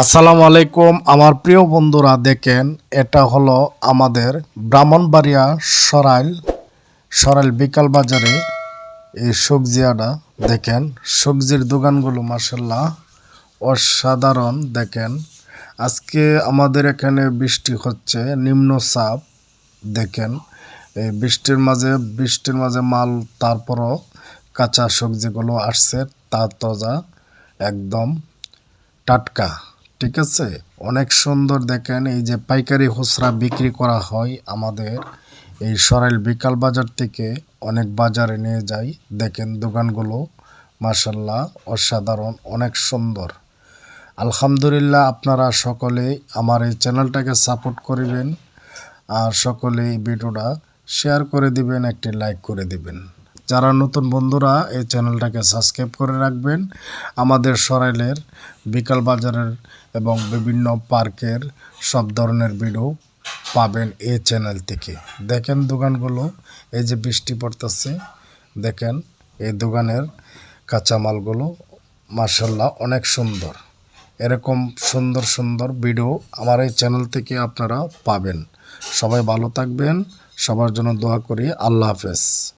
আসসালামু আলাইকুম, আমার প্রিয় বন্ধুরা, দেখেন, এটা হলো আমাদের ব্রাহ্মণবাড়িয়া সরাইল সরাইল বিকাল বাজারে এই সবজি আডা দেখেন, সবজির দোকানগুলো মাসাল্লাহ অসাধারণ, দেখেন। আজকে আমাদের এখানে বৃষ্টি হচ্ছে নিম্নচাপ দেখেন। এই বৃষ্টির মাঝে বৃষ্টির মাঝে মাল, তারপরও কাঁচা সবজিগুলো আসছে তা তাজা একদম টাটকা। ঠিক আছে? অনেক সুন্দর দেখেন, এই যে পাইকারি খুচরা বিক্রি করা হয় আমাদের। এই সরাইল বিকাল বাজার থেকে অনেক বাজারে নিয়ে যাই। দেখেন দোকানগুলো মাসাল্লাহ অসাধারণ, অনেক সুন্দর। আলহামদুলিল্লাহ আপনারা সকলেই আমার এই চ্যানেলটাকে সাপোর্ট করিবেন আর সকলে এই ভিডিওটা শেয়ার করে দিবেন, একটি লাইক করে দিবেন। যারা নতুন বন্ধুরা, এই চ্যানেলটাকে সাবস্ক্রাইব করে রাখবেন। আমাদের সরাইলের, বিকাল বাজারের এবং বিভিন্ন পার্কের সব ধরনের ভিডিও পাবেন এই চ্যানেল থেকে। দেখেন দোকানগুলো, এই যে বৃষ্টি পড়তেছে, দেখেন এই দোকানের কাঁচামালগুলো মার্শাল্লাহ অনেক সুন্দর। এরকম সুন্দর সুন্দর ভিডিও আমার এই চ্যানেল থেকে আপনারা পাবেন। সবাই ভালো থাকবেন, সবার জন্য দোয়া করি, আল্লাহ হাফেজ।